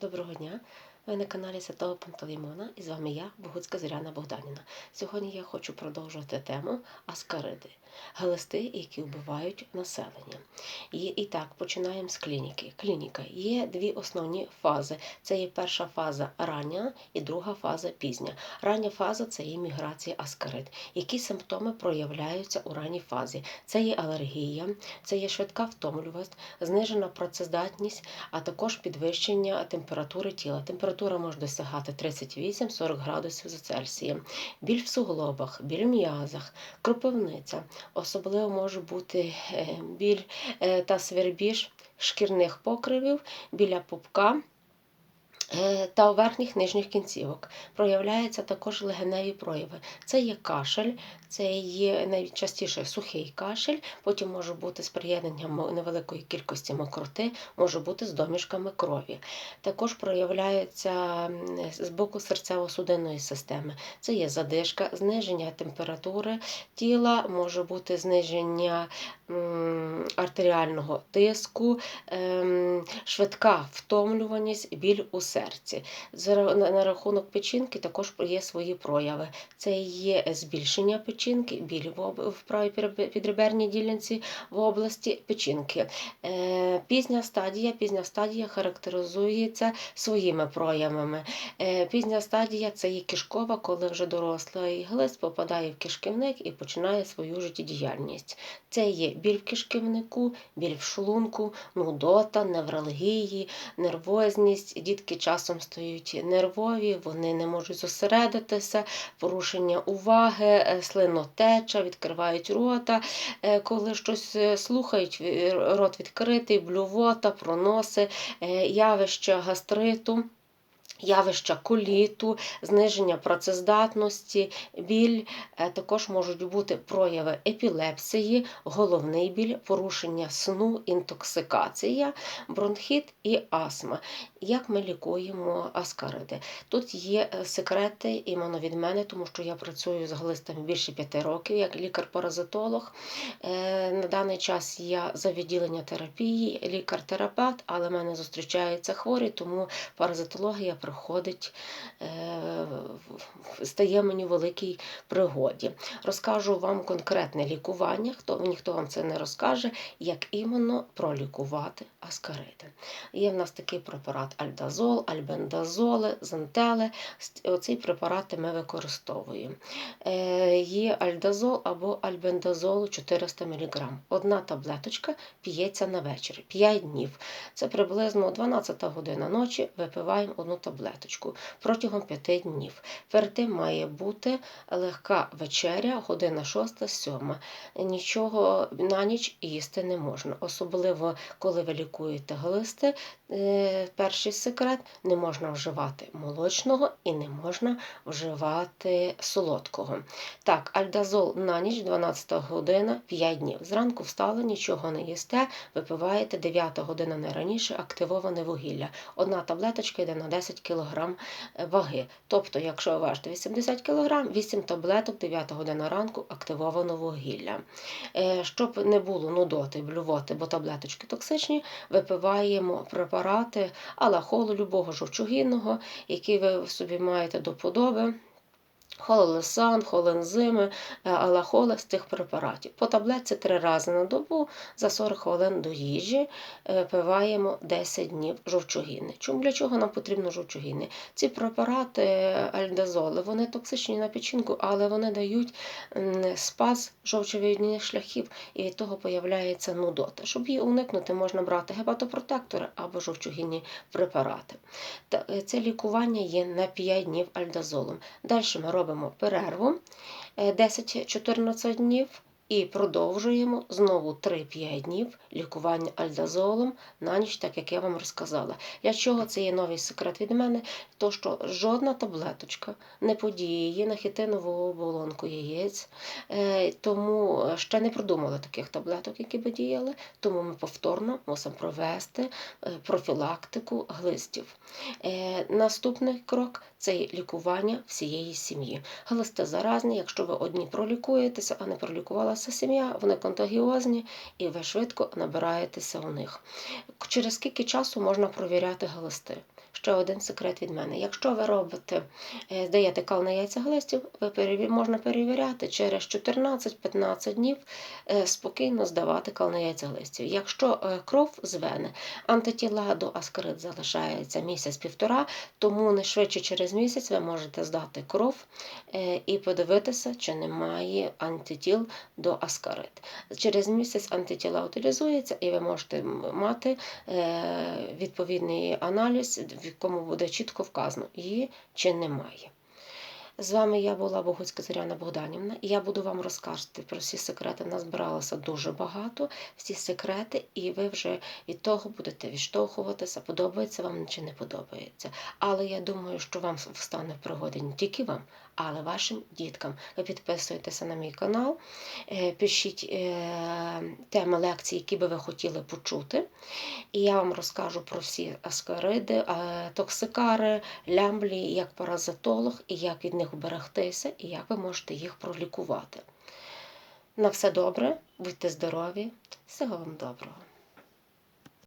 Доброго дня! Ви на каналі Святого Пантелеймона і з вами я, Богуцька Зоряна Богданіна. Сьогодні я хочу продовжувати тему аскариди, глисти, які вбивають населення. І, і так, починаємо з клініки. Клініка є дві основні фази. Це є перша фаза рання і друга фаза пізня. Рання фаза це є міграція аскарид. Які симптоми проявляються у ранній фазі? Це є алергія, це є швидка втомлюваність, знижена працездатність, а також підвищення температури тіла. Температура може досягати 38-40 градусів за Цельсієм. Біль в суглобах, біль в м'язах, кропивниця. Особливо може бути е, біль е, та свербіж шкірних покривів біля пупка. Е, Та у верхніх нижніх кінцівок проявляються також легеневі прояви. Це є кашель, це є найчастіше сухий кашель, потім може бути з приєднанням невеликої кількості мокроти, може бути з домішками крові. Також проявляються м, з боку серцево-судинної системи. Це є задишка, зниження температури тіла, може бути зниження артеріального тиску, ем, швидка втомлюваність, біль у серці. На, рахунок печінки також є свої прояви. Це є збільшення печінки, біль в, правій підреберній ділянці в області печінки. Е, пізня стадія, пізня стадія характеризується своїми проявами. Е, пізня стадія це є кишкова, коли вже дорослий глист попадає в кишківник і починає свою життєдіяльність. Це є біль в кишківнику, біль в шлунку, нудота, невралгії, нервозність. Дітки часом стають нервові, вони не можуть зосередитися, порушення уваги, е, слинотеча, відкривають рота. Е, Коли щось е, слухають, рот відкритий, блювота, проноси, явища гастриту. Явища коліту, зниження працездатності, біль, також можуть бути прояви епілепсії, головний біль, порушення сну, інтоксикація, бронхіт і астма. Як ми лікуємо аскариди? Тут є е, секрети іменно від мене, тому що я працюю з глистами більше п'яти років як лікар-паразитолог. Е, На даний час я за відділення терапії, лікар-терапевт, але в мене зустрічаються хворі, тому паразитологія приходить, е, стає мені в великій пригоді. Розкажу вам конкретне лікування, хто ніхто вам це не розкаже, як іменно пролікувати аскариди. Є в нас такий препарат альдазол, альбендазоли, зентели. Оці препарати ми використовуємо. Е, Є альдазол або альбендазол 400 мг. Одна таблеточка п'ється на вечір, 5 днів. Це приблизно 12 година ночі випиваємо одну таблеточку протягом 5 днів. Перед тим має бути легка вечеря, година 6-7. Нічого на ніч їсти не можна. Особливо, коли ви лікуєте глисти. Е, Перший секрет не можна вживати молочного і не можна вживати солодкого. Так, альдазол на ніч, 12 година, 5 днів. Зранку встали, нічого не їсте, випиваєте 9 година не раніше, активоване вугілля. Одна таблеточка йде на 10 кг ваги. Тобто, якщо ви важите 80 кг, 8 таблеток 9 година ранку активовано вугілля. Е, Щоб не було нудоти, блювоти, бо таблеточки токсичні, випиваємо препарати алахолу любого жовчугінного, який ви собі маєте до подоби. Хололесан, холензими, е, алахоли з цих препаратів. По таблетці три рази на добу за 40 хвилин до їжі е, пиваємо 10 днів жовчогінни. Чому для чого нам потрібно жовчогінни? Ці препарати е, альдазоли, вони токсичні на печінку, але вони дають спаз жовчовідних шляхів, і від того появляється нудота. Щоб її уникнути, можна брати гепатопротектори або жовчогінні препарати. Це лікування є на 5 днів альдазолом. Далі ми робимо перерву е, 10-14 днів і продовжуємо знову 3-5 днів лікування альдазолом на ніч, так як я вам розказала. Для чого це є новий секрет від мене? То, що жодна таблеточка не подіє на хітинову оболонку яєць, Е, тому ще не придумали таких таблеток, які би діяли, тому ми повторно мусимо провести е, профілактику глистів. Е, Наступний крок це лікування всієї сім'ї. Глисти заразні, якщо ви одні пролікуєтеся, а не пролікувалася сім'я, вони контагіозні і ви швидко набираєтеся у них. Через скільки часу можна провіряти глисти? Ще один секрет від мене. Якщо ви робите, е, здаєте кал на яйця глистів, ви можна перевіряти через 14-15 днів е, спокійно здавати кал на яйця глистів. Якщо е, кров з вени, антитіла до аскарид залишається місяць-півтора, тому не швидше через місяць ви можете здати кров і подивитися, чи немає антитіл до аскарид. Через місяць антитіла утилізуються, і ви можете мати відповідний аналіз, в якому буде чітко вказано, є чи немає. З вами я була Богуцька Зоряна Богданівна, і я буду вам розказувати про всі секрети. Назбиралося дуже багато, всі секрети, і ви вже від того будете відштовхуватися, подобається вам чи не подобається. Але я думаю, що вам встане в пригоді не тільки вам, але вашим діткам. Ви підписуєтеся на мій канал, е, пишіть е, теми лекцій, які би ви хотіли почути. І я вам розкажу про всі аскариди, е, токсикари, лямблі, як паразитолог, і як від них уберегтися, і як ви можете їх пролікувати. На все добре, будьте здорові, всього вам доброго.